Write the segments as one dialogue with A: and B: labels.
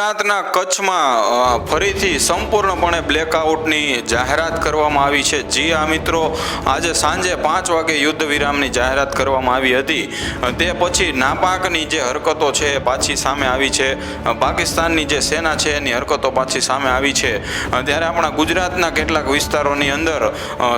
A: ગુજરાતના કચ્છમાં ફરીથી સંપૂર્ણપણે બ્લેકઆઉટની જાહેરાત કરવામાં આવી છે. જી આ મિત્રો આજે સાંજે પાંચ વાગે યુદ્ધ વિરામની જાહેરાત કરવામાં આવી હતી. તે પછી નાપાકની જે હરકતો છે પાછી સામે આવી છે. પાકિસ્તાનની જે સેના છે એની હરકતો પાછી સામે આવી છે. ત્યારે આપણા ગુજરાતના કેટલાક વિસ્તારોની અંદર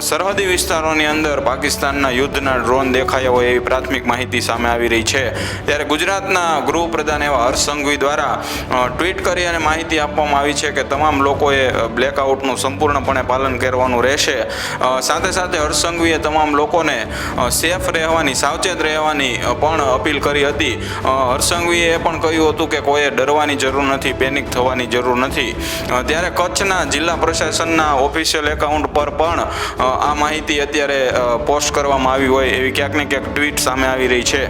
A: સરહદી વિસ્તારોની અંદર પાકિસ્તાનના યુદ્ધના ડ્રોન દેખાયા હોય એવી પ્રાથમિક માહિતી સામે આવી રહી છે. ત્યારે ગુજરાતના ગૃહપ્રધાન એવા હર્ષ સંઘવી દ્વારા અ, ટ્વીટ કરી અને માહિતી આપવામાં આવી છે કે તમામ લોકોએ બ્લેકઆઉટનું સંપૂર્ણપણે પાલન કરવાનું રહેશે. સાથે સાથે હર્ષસંઘવીએ તમામ લોકોને સેફ રહેવાની, સાવચેત રહેવાની પણ અપીલ કરી હતી. હર્ષસંઘવીએ એ પણ કહ્યું હતું કે કોઈએ ડરવાની જરૂર નથી પેનિક થવાની જરૂર નથી. ત્યારે કચ્છના જિલ્લા પ્રશાસનના ઓફિશિયલ એકાઉન્ટ પર પણ આ માહિતી અત્યારે પોસ્ટ કરવામાં આવી હોય એવી ક્યાંક ને ક્યાંક ટ્વીટ સામે આવી રહી છે.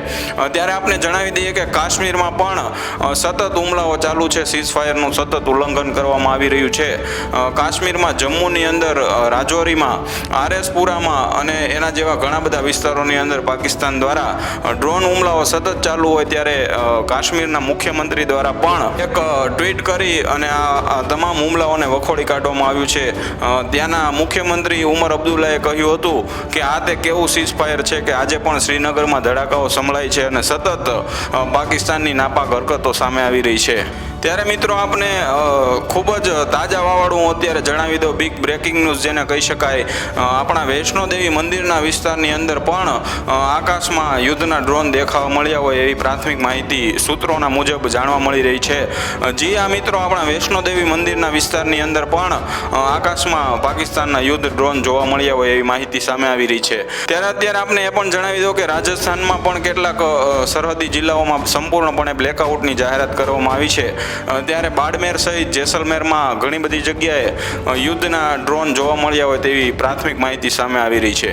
A: ત્યારે આપને જણાવી દઈએ કે કાશ્મીરમાં પણ સતત હુમલાઓ ચાલુ છે. સીઝ ફાયરનું સતત ઉલ્લંઘન કરવામાં આવી રહ્યું છે. કાશ્મીરમાં, જમ્મુની અંદર રાજૌરીમાં, આરએસપુરામાં અને એના જેવા ઘણા બધા વિસ્તારોની અંદર પાકિસ્તાન દ્વારા ડ્રોન હુમલાઓ સતત ચાલુ હોય ત્યારે કાશ્મીરના મુખ્યમંત્રી દ્વારા પણ એક ટ્વીટ કરી અને આ તમામ હુમલાઓને વખોડી કાઢવામાં આવ્યું છે. ત્યાંના મુખ્યમંત્રી ઉમર અબ્દુલ્લાએ કહ્યું હતું કે આ તે કેવું સીઝ ફાયર છે કે આજે પણ શ્રીનગરમાં ધડાકાઓ સંભળાય છે અને સતત પાકિસ્તાનની નાપાક હરકતો સામે આવી રહી છે. ત્યારે મિત્રો આપને ખૂબ જ તાજા વાવાળું અત્યારે જણાવી દઉં. બિગ બ્રેકિંગ ન્યૂઝ જેને કહી શકાય. આપણા વૈષ્ણોદેવી મંદિરના વિસ્તારની અંદર પણ આકાશમાં યુદ્ધના ડ્રોન દેખાવા મળ્યા હોય એવી પ્રાથમિક માહિતી સૂત્રોના મુજબ જાણવા મળી રહી છે. જી આ મિત્રો, આપણા વૈષ્ણોદેવી મંદિરના વિસ્તારની અંદર પણ આકાશમાં પાકિસ્તાનના યુદ્ધ ડ્રોન જોવા મળ્યા હોય એવી માહિતી સામે આવી રહી છે. ત્યારે અત્યારે આપણે એ પણ જણાવી દઉં કે રાજસ્થાનમાં પણ કેટલાક સરહદી જિલ્લાઓમાં સંપૂર્ણપણે બ્લેકઆઉટની જાહેરાત કરવામાં આવી છે. ત્યારે બાડમેર સહિત જેસલમેરમાં ઘણી બધી જગ્યાએ યુદ્ધના ડ્રોન જોવા મળ્યા હોય તેવી પ્રાથમિક માહિતી સામે આવી રહી છે.